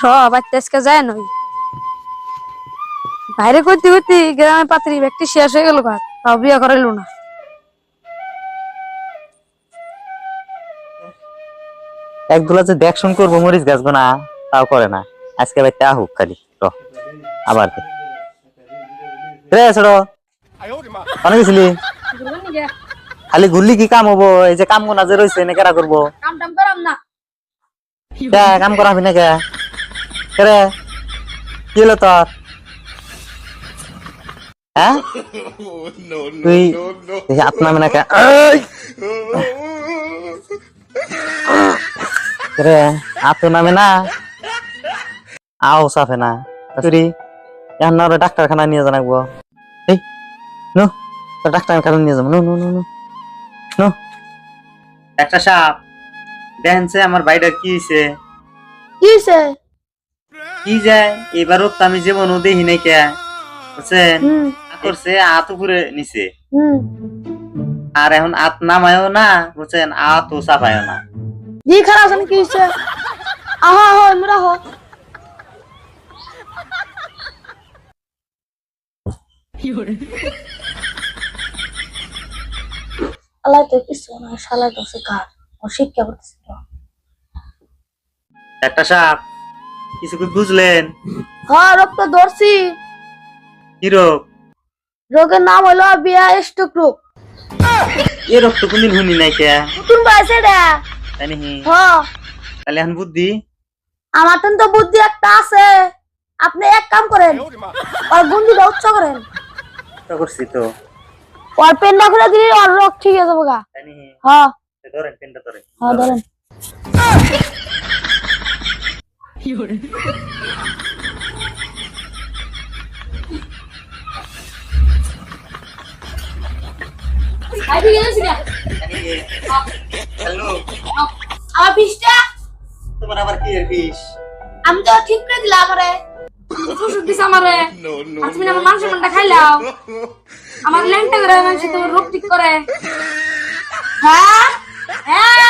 সব আজকে আজকে যায় নই বাইরে করতে করতে গ্রামে পাত্রী ব্যক্তি শেষ হয়ে গেল কাজ তাও বিয়ে করাইলো না। এক দুলা যে দেখশন করব মরিচ গাছ না তাও করে না। আজকে বাইতে আহুক খালি র আবার রে ছোট। অনেক গেছিলি খালি ঘুরলি কি কাম হব? এই যে কাম গোনা যে রয়েছে না কেরা করব? কাম টাম করাম না। কে কাম করাবি না কে কে রে কি হলো তোর? হ্যাঁ? তুই হাত নামে না! রে হাত নামে না। আও সাফে না। তুই এখন না ডাক্তারখানা নিয়ে জানাব এই নো তোর ডাক্তারখানা নিয়ে যাব। No no no no no. একটা সাপ। দেখেন আমার বাইরে কি হয়েছে কি হয়েছে কি যায়? এবারও তো আমি জীবনও দেখি নাই কে। বুঝছেন? করছে আত উপরে নিছে। হুম। আর এখন আত নামায়ও না বুঝছেন? আত ও চাপায়ও না। জি খারাপ আছে কি হয়েছে আহা আহা এমরা হো আল্লাহ তো কিছু না শালা তো সে কার? ও শিক্ষা করতেছে তো। একটা সাপ। কিছু কি বুঝলেন? হ্যাঁ রোগ তো ধরছি। কি রোগ? রোগের নাম হলো বিয়া স্ট্রোক। রোগ এ রোগ তো কোনদিন শুনি নাই কে? নতুন বয়সে রে। তাই নাকি? হ্যাঁ। তাহলে এখন বুদ্ধি? আমার তো তো বুদ্ধি একটা আছে। আপনি এক কাম করেন ওর বন্ধুটা উচ্চ করেন। তো করছি তো। ওর পেনটা খুলে দিলে ওর রোগ ঠিক আছে গা। হ্যাঁ। ধরেন পেনটা ধরেন। হ্যাঁ ধরেন। হ্যালো আমার বিষটা তোমার আবার কি এর বিষ আমি তো ঠিক করে দিলাম আমারে। ওষুধ দিছে আমারে। আর তুমি আমার মাংস মানটা খাইলাও আমার ল্যাংটা করে মানুষ তোমার রোগ ঠিক করে। হ্যাঁ? হ্যাঁ?